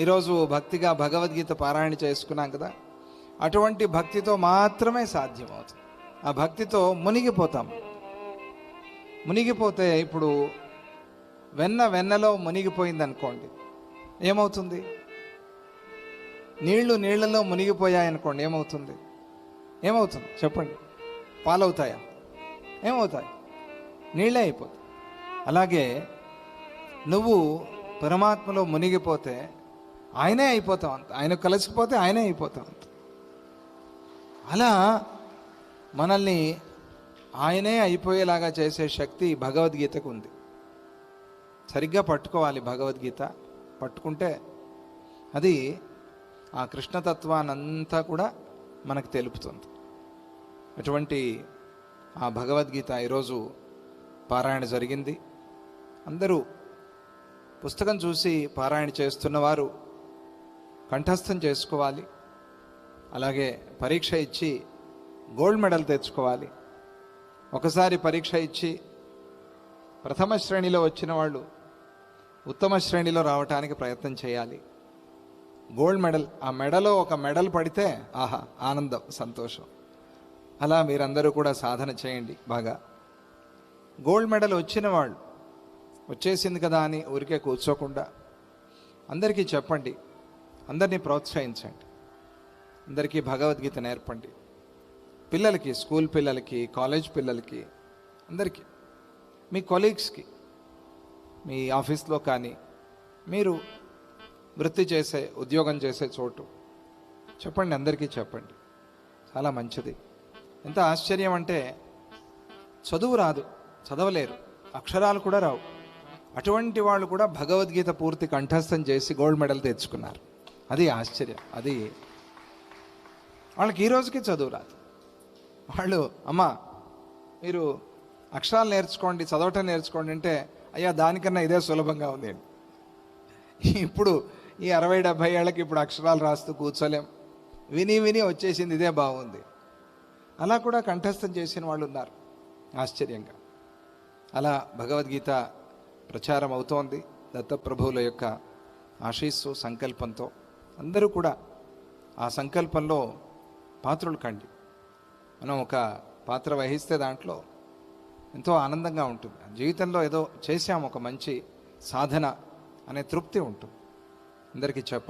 ఈరోజు భక్తిగా భగవద్గీత పారాయణ చేసుకున్నాం కదా అటువంటి భక్తితో మాత్రమే సాధ్యమవుతుంది. ఆ భక్తితో మునిగిపోతాం. మునిగిపోతే ఇప్పుడు వెన్న వెన్నలో మునిగిపోయింది అనుకోండి ఏమవుతుంది? నీళ్ళు నీళ్ళలో మునిగిపోయాయనుకోండి ఏమవుతుంది? ఏమవుతుంది? చెప్పండి. పాలవుతాయా? ఏమవుతాయి? నీళ్ళే అయిపోతాయి. అలాగే నువ్వు పరమాత్మలో మునిగిపోతే ఆయనే అయిపోతాం అంత. ఆయన కలిసిపోతే ఆయనే అయిపోతాం అంత. అలా మనల్ని ఆయనే అయిపోయేలాగా చేసే శక్తి భగవద్గీతకు ఉంది. సరిగ్గా పట్టుకోవాలి భగవద్గీత. పట్టుకుంటే అది ఆ కృష్ణతత్వానంతా కూడా మనకు తెలుపుతుంది. అటువంటి ఆ భగవద్గీత ఈరోజు పారాయణ జరిగింది. అందరూ పుస్తకం చూసి పారాయణ చేస్తున్నవారు కంఠస్థం చేసుకోవాలి. అలాగే పరీక్ష ఇచ్చి గోల్డ్ మెడల్ తెచ్చుకోవాలి. ఒకసారి పరీక్ష ఇచ్చి ప్రథమ శ్రేణిలో వచ్చిన వాళ్ళు ఉత్తమ శ్రేణిలో రావటానికి ప్రయత్నం చేయాలి. గోల్డ్ మెడల్ ఆ మెడలో ఒక మెడల్ పడితే ఆహా ఆనందం సంతోషం. అలా మీరందరూ కూడా సాధన చేయండి బాగా. గోల్డ్ మెడల్ వచ్చిన వాళ్ళు వచ్చేసింది కదా అని ఊరికే కూర్చోకుండా అందరికీ చెప్పండి. అందరినీ ప్రోత్సహించండి. అందరికీ భగవద్గీత నేర్పండి. పిల్లలకి స్కూల్ పిల్లలకి కాలేజ్ పిల్లలకి అందరికీ మీ కొలీగ్స్కి మీ ఆఫీస్లో కానీ మీరు వృత్తి చేసే ఉద్యోగం చేసే చోటు చెప్పండి అందరికీ చెప్పండి. చాలా మంచిది. ఎంత ఆశ్చర్యం అంటే చదువు రాదు చదవలేరు అక్షరాలు కూడా రావు. అటువంటి వాళ్ళు కూడా భగవద్గీత పూర్తి కంఠస్థం చేసి గోల్డ్ మెడల్ తెచ్చుకున్నారు. అది ఆశ్చర్యం. అది వాళ్ళకి ఈ రోజుకి చదువు రాదు. వాళ్ళు అమ్మా మీరు అక్షరాలు నేర్చుకోండి చదవటం నేర్చుకోండి అంటే అయ్యా దానికన్నా ఇదే సులభంగా ఉంది ఇప్పుడు ఈ అరవై డెబ్భై ఏళ్ళకి ఇప్పుడు అక్షరాలు రాస్తూ కూర్చోలేం. విని విని వచ్చేసింది ఇదే బాగుంది. అలా కూడా కంఠస్థం చేసిన వాళ్ళు ఉన్నారు. ఆశ్చర్యంగా. అలా భగవద్గీత ప్రచారం అవుతోంది. దత్తప్రభువుల యొక్క ఆశీస్సు సంకల్పంతో. అందరూ కూడా ఆ సంకల్పంలో పాత్రలు కండి. మనం ఒక పాత్ర వహిస్తే దాంట్లో ఎంతో ఆనందంగా ఉంటుంది. జీవితంలో ఏదో చేసాము ఒక మంచి సాధన అనే తృప్తి ఉంటుంది. అందరికీ చెప్పండి.